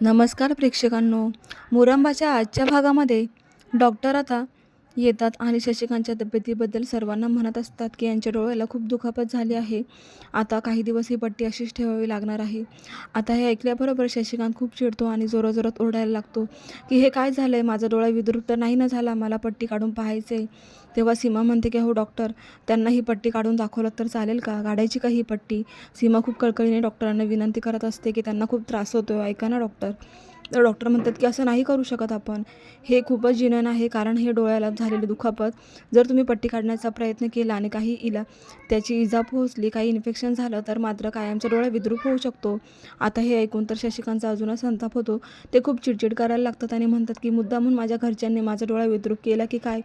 नमस्कार प्रेक्षकांनो. मुरंबाच्या आजच्या भागामध्ये डॉक्टर आता येतात आणि शशिकांतच्या तब्येतीबद्दल सर्वांना म्हणत असतात की यांच्या डोळ्याला खूप दुखापत झाली आहे. आता काही दिवस ही पट्टी अशीच ठेवावी लागणार आहे. आता हे ऐकल्याबरोबर शशिकांत खूप चिडतो आणि जोराजोरात ओरडायला लागतो की हे काय झालं आहे माझा डोळा विद्रुप्त नाही ना झाला? मला पट्टी काढून पाहायचं आहे तेव्हा सीमा म्हणते की हो डॉक्टर त्यांना ही पट्टी काढून दाखवलं तर चालेल का? काढायची का ही पट्टी? सीमा खूप कळकळीने डॉक्टरांना विनंती करत असते की त्यांना खूप त्रास होतो ऐका ना डॉक्टर. तर डॉक्टर म्हणतात की असं नाही करू शकत आपण. हे खूपच जिनन आहे कारण हे डोळ्याला झालेले दुखापत. जर तुम्ही पट्टी काढण्याचा प्रयत्न केला आणि काही इला त्याची इजा पोहोचली काही इन्फेक्शन झालं तर मात्र कायमचा डोळा विद्रूप होऊ शकतो. आता हे ऐकून तर शशिकांतचा अजूनच संताप होतो. ते खूप चिडचिड करायला लागतात आणि म्हणतात की मुद्दामून माझ्या घरच्यांनी माझा डोळा विद्रूप केला की काय?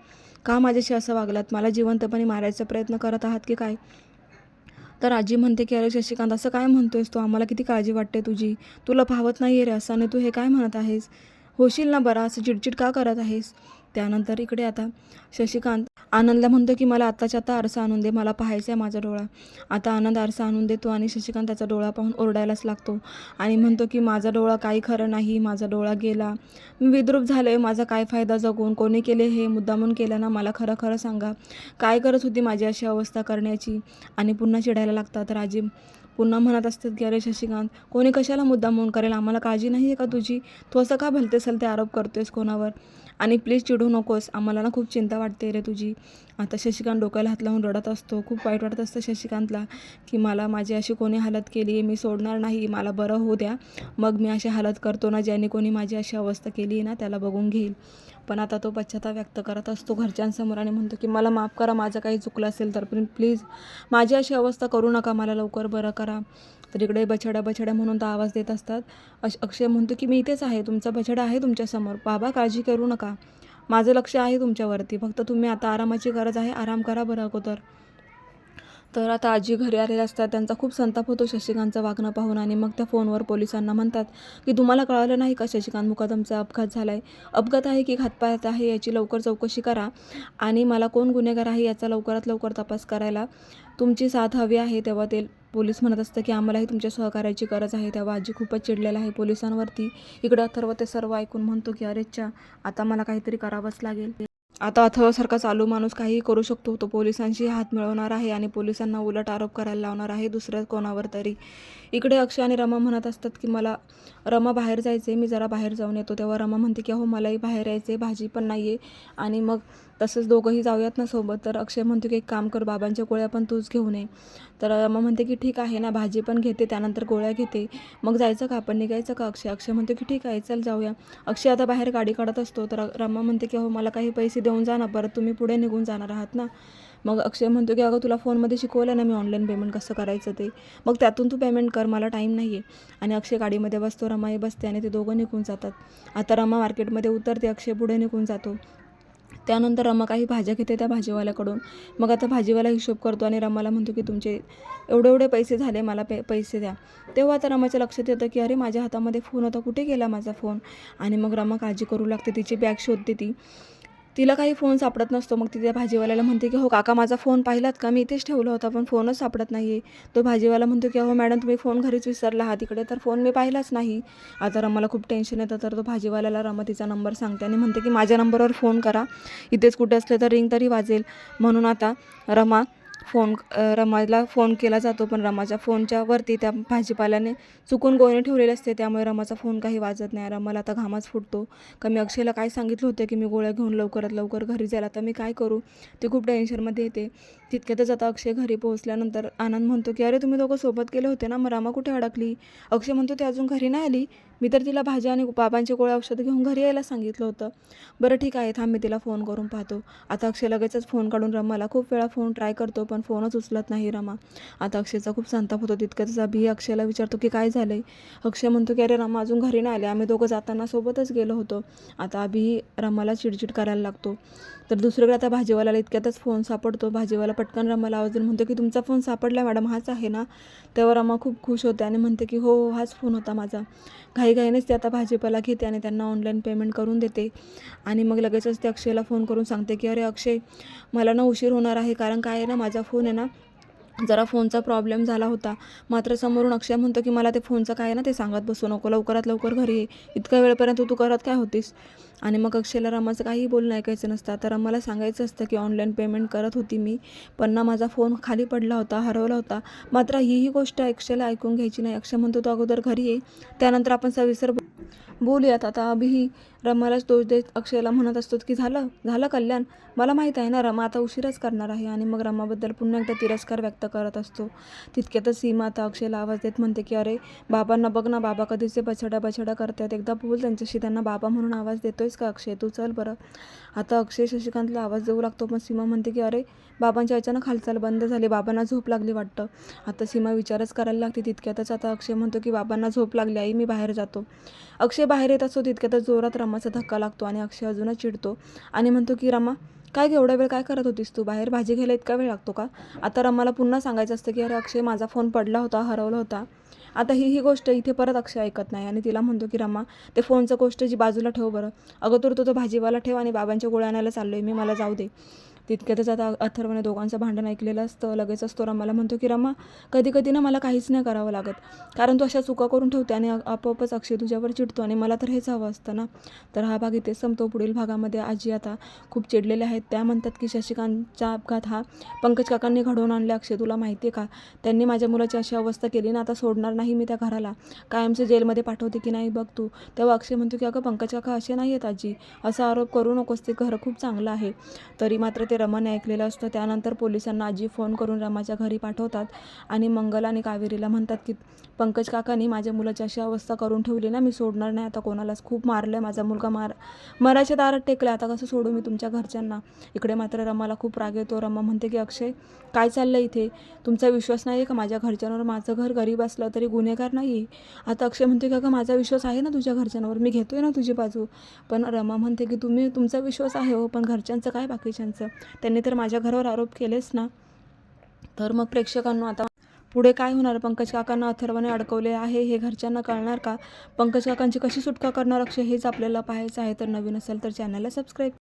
का माझ्याशी असं वागलात? मला जिवंतपणे मारायचा प्रयत्न करत आहात की काय? तर आजी म्हणते की अरे शशिकांत असं काय म्हणतोयस तू? आम्हाला किती काळजी वाटते तुझी. तुला पाहत नाही आहे रे असं तू हे काय म्हणत आहेस? होशील ना बरा? असं चिडचिड का करत आहेस? त्यानंतर इकडे आता शशिकांत आनंदला म्हणतो की मला आत्ताच्या आता आरसा आणून दे मला पाहायचा आहे माझा डोळा. आता आनंद आरसा आणून देतो आणि शशिकांत त्याचा डोळा पाहून ओरडायलाच लागतो आणि म्हणतो की माझा डोळा काही खरं नाही माझा डोळा गेला. मी विद्रूप झालो आहे माझा काय फायदा जगून? कोणी केले हे? मुद्दामून केलं ना? मला खरं खरं सांगा. काय करत होती माझी अशी अवस्था करण्याची? आणि पुन्हा चिडायला लागतात राजीव पुन्हा म्हणत असतात की अरे शशिकांत कोणी कशाला मुद्दामून करेल? आम्हाला काळजी नाही आहे का तुझी? तू असं का भलतेसल ते आरोप करतोयस कोणावर? आणि प्लीज चिडू नकोस. आम्हाला ना खूप चिंता वाटते रे तुझी. आता शशिकांत डोक्याला हात लावून रडत असतो. खूप वाईट वाटत असतं शशिकांतला की मला माझी अशी कोणी हालत केली आहे मी सोडणार नाही मला बरं होऊ द्या. मग मी अशी हालत करतो ना ज्याने कोणी माझी अशी अवस्था केली आहे ना त्याला बघून घेईल. पण आता तो पश्चाताप व्यक्त करत असतो घरच्यांसमोर आणि म्हणतो की मला माफ करा माझं काही चुकलं असेल तर पण प्लीज माझी अशी अवस्था करू नका मला लवकर बरं करा. तर इकडे बछड्या बछड्या म्हणून तर आवाज देत असतात. अश अक्षय म्हणतो की मी इथेच आहे तुमचा बछडा आहे तुमच्यासमोर बाबा काळजी करू नका. माझं लक्ष आहे तुमच्यावरती. फक्त तुम्ही आता आरामाची गरज आहे आराम करा बरं अगोदर. तर आता आजी घरी आलेल्या असतात. त्यांचा खूप संताप होतो शशिकांतचं वागणं पाहून आणि मग त्या फोनवर पोलिसांना म्हणतात की तुम्हाला कळालं नाही का शशिकांत मुकादमचा अपघात झाला आहे अपघात आहे की घातपात आहे याची लवकर चौकशी करा आणि मला कोण गुन्हेगार आहे याचा लवकरात लवकर तपास करायला? तुमची साथ हवी आहे. तेव्हा ते पोलीस म्हणत असतं की आम्हालाही तुमच्या सहकार्याची गरज आहे. तेव्हा आजी खूपच चिडलेला आहे पोलिसांवरती. इकडं अथर्व ते सर्व ऐकून म्हणतो की अरेच्छा आता मला काहीतरी करावंच लागेल. आता अथवासारखा चालू माणूस काहीही करू शकतो. तो पोलिसांशी हात मिळवणार आहे आणि पोलिसांना उलट आरोप करायला लावणार आहे दुसऱ्या कोणावर तरी. इकडे अक्षय आणि रमा म्हणत असतात की मला रमा बाहेर जायचे मी जरा बाहेर जाऊन येतो. तेव्हा रमा म्हणते की हो मलाही बाहेर यायचे भाजी पण नाही आहे आणि मग तसंच दोघंही जाऊयात ना सोबत. तर अक्षय म्हणतो की एक काम कर बाबांच्या गोळ्या पण तूच घेऊन ये. तर रमा म्हणते की ठीक आहे ना भाजी पण घेते त्यानंतर गोळ्या घेते. मग जायचं का आपण निघायचं का अक्षय? अक्षय म्हणतो की ठीक आहे चल जाऊया. अक्षय आता बाहेर गाडी काढत असतो. तर रमा म्हणते की हो मला काही पैसे देऊन जा ना परत तुम्ही पुढे निघून जाणार आहात ना. मग अक्षय म्हणतो की अगं तुला फोनमध्ये शिकवलं ना मी ऑनलाईन पेमेंट कसं करायचं ते? मग त्यातून तू पेमेंट कर मला टाईम नाही आहे आणि अक्षय गाडीमध्ये बसतो रमाही बसते आणि ते दोघं निघून जातात. आता रमा मार्केटमध्ये उतरते अक्षय पुढे निघून जातो. त्यानंतर रमा काही भाज्या घेते त्या भाजीवाल्याकडून. मग आता भाजीवाला हिशोब करतो आणि रमाला म्हणतो की तुमचे एवढे एवढे पैसे झाले मला पे पैसे द्या. तेव्हा आता रमाच्या लक्षात येतं की अरे माझ्या हातामध्ये फोन होता. कुठे गेला माझा फोन? आणि मग रमा काळजी करू लागते तिची बॅग शोधते ती. तिला काही फोन सापडत नसतो. मग ती त्या भाजीवाल्याला म्हणते की हो काका माझा फोन पाहिलात का? मी इथेच ठेवला होता पण फोनच सापडत नाही आहे तो भाजीवाला म्हणतो की हो मॅडम तुम्ही फोन घरीच विसरला आहात तिकडे तर फोन मी पाहिलाच नाही. आता रमाला खूप टेन्शन येतं तर तो भाजीवाल्याला रमा तिचा नंबर सांगते आणि म्हणते की माझ्या नंबरवर फोन करा. इथेच कुठे असले तर रिंग तरी वाजेल. म्हणून आता रमा फोन रमाला फोन केला जातो पण रमाच्या फोनच्या वरती त्या भाजीपाल्याने चुकून गोणे ठेवलेले असते त्यामुळे रमाचा फोन काही वाजत नाही. रमाला आता घामाच फुटतो. का मी अक्षयला काय सांगितलं होतं की मी गोळ्या घेऊन लवकरात लवकर घरी जायला? आता मी काय करू? ते खूप टेन्शनमध्ये येते. तितक्यातच आता अक्षय घरी पोहोचल्यानंतर आनंद म्हणतो की अरे तुम्ही दोघं सोबत गेले होते ना मग रमा कुठे अडकली? अक्षय म्हणतो ते अजून घरी नाही आली. मी तर तिला भाज्या आणि बाबांचे गोळ्या औषधं घेऊन घरी यायला सांगितलं होतं. बरं ठीक आहे थांब मी तिला फोन करून पाहतो. आता अक्षय लगेचच फोन काढून रमाला खूप वेळा फोन ट्राय करतो पण फोनच उचलत नाही रमा. आता अक्षयचा खूप संताप होतो तितक्यातच अभि अक्षयला विचारतो की काय झालं आहे अक्षय म्हणतो की अरे रमा अजून घरी नाही आले. आम्ही दोघं जाताना सोबतच गेलो होतो. आता अभि रमाला चिडचिड करायला लागतो. तर दुसरीकडे आता भाजीवाल्याला इतक्यातच फोन सापडतो. भाजीवाला पटकन रमाला आवाज म्हणतो की तुमचा फोन सापडला मॅडम हाच आहे ना? तेव्हा रमा खूप खुश होते आणि म्हणते की हो, हो हाच फोन होता माझा. घाई घाईघाईनेच ते आता भाजीपाला घेते आणि त्यांना ऑनलाईन पेमेंट करून देते. आणि मग लगेचच ते अक्षयला फोन करून सांगते की अरे अक्षय मला ना उशीर होणार आहे कारण काय आहे ना माझा फोन आहे ना जरा फोनचा प्रॉब्लेम झाला होता. मात्र समोरून अक्षय म्हणतो की मला ते फोनचं काय आहे ना ते सांगत बसू नको लवकरात लवकर घरी ये. इतक्या वेळपर्यंत तू करत काय होतीस? आणि मग अक्षयला रमाचं काही बोलणं ऐकायचं नसतं. तर रमाला सांगायचं असतं की ऑनलाईन पेमेंट करत होती मी पण ना माझा फोन खाली पडला होता हरवला होता. मात्र हीही गोष्ट अक्षयला ऐकून घ्यायची नाही. अक्षय म्हणतो तो अगोदर घरी ये. त्यानंतर आपण सविस्तर बोलूयात. आता अभिही रमालाच दोष देत अक्षयला म्हणत असतो की झालं झालं कल्याण. मला माहीत आहे ना रमा आता उशीरच करणार आहे. आणि मग रमाबद्दल पुन्हा एकदा तिरस्कार व्यक्त करत असतो. तितक्यातच सीमा आता अक्षयला आवाज देत म्हणते की अरे बाबांना बघ ना बाबा कधीचे बछडा बछडा करतात. एकदा बोल त्यांच्याशी त्यांना बाबा म्हणून आवाज देतोयस का अक्षय? तू चल बरं. आता अक्षय शशिकांतला आवाज देऊ लागतो पण सीमा म्हणते की अरे बाबांची अचानक हालचाल बंद झाली बाबांना झोप लागली वाटतं. आता सीमा विचारच करायला लागते तितक्यातच. आता अक्षय म्हणतो की बाबांना झोप लागली आई मी बाहेर जातो. अक्षय बाहेर येत असतो तितक्यातच जोरात रमाचा धक्का लागतो आणि अक्षय अजूनच चिडतो आणि म्हणतो की रमा काय ग एवढा वेळ काय करत होतीस तू? बाहेर भाजी घ्यायला इतका वेळ लागतो का? आता रमाला पुन्हा सांगायचं असतं की अरे अक्षय माझा फोन पडला होता हरवला होता. आता ही ही गोष्ट इथे परत अक्षय ऐकत नाही आणि तिला म्हणतो की रमा ते फोनचं गोष्ट जी बाजूला ठेव बरं. अगोदर तू तो भाजीवाला ठेव आणि बाबांच्या गोळ्या आणायला चाललो आहे मी मला जाऊ दे. तितक्यातच आता अथर्वने दोघांचं भांडण ऐकलेलं असतं लगेचच तो रमाला म्हणतो की रमा कधी कधी ना मला काहीच नाही करावं लागत. कारण तू अशा चुका करून ठेवते आणि आपोआपच अक्षय तुझ्यावर चिडतो आणि मला तर हेच हवं असतं ना. तर हा भाग इथे संपतो. पुढील भागामध्ये आजी आता खूप चिडलेल्या आहेत. त्या म्हणतात की शशिकांतचा अपघात हा पंकज काकांनी घडवून आणला. अक्षय तुला माहिती आहे का? त्यांनी माझ्या मुलाची अशी अवस्था केली ना आता सोडणार नाही मी त्या घराला. कायमचं जेलमध्ये पाठवते की नाही बघ तू. तेव्हा अक्षय म्हणतो की अगं पंकज काका असे नाही आहेत आजी. असा आरोप करू नकोस. ते घर खूप चांगलं आहे. तरी मात्र ते रमाने ऐकलेलं असतं. त्यानंतर पोलिसांना आजी फोन करून रमाच्या घरी पाठवतात आणि मंगल आणि कावेरीला म्हणतात की पंकज काकांनी माझ्या मुलाची अशी अवस्था करून ठेवली ना मी सोडणार नाही. आता कोणालाच खूप मारलं आहे माझा मुलगा मार मराच्या दारात टेकला आता कसं सोडू मी तुमच्या घरच्यांना? इकडे मात्र रमाला खूप राग येतो. रमा म्हणते की अक्षय काय चाललं इथे? तुमचा विश्वास नाही आहे का? माझ्या घरच्यांवर माझं घर गरीब असलं तरी गुन्हेगार नाही? आहे आता अक्षय म्हणते का अगं माझा विश्वास आहे ना तुझ्या घरच्यांवर? मी घेतोय ना तुझी बाजू. पण रमा म्हणते की तुम्ही तुमचा विश्वास आहे हो पण घरच्यांचं काय बाकीच्यांचं? त्यांनी तर माझ्या घरावर आरोप केलेच ना. तर मग प्रेक्षकांना आता पुढे काय होणार? पंकज काकांना अथर्वाने अडकवले आहे हे घरच्यांना कळणार का? पंकज काकांची कशी सुटका करणार अक्षय हेच आपल्याला पाहायचं आहे. तर नवीन असेल तर चॅनलला सबस्क्राईब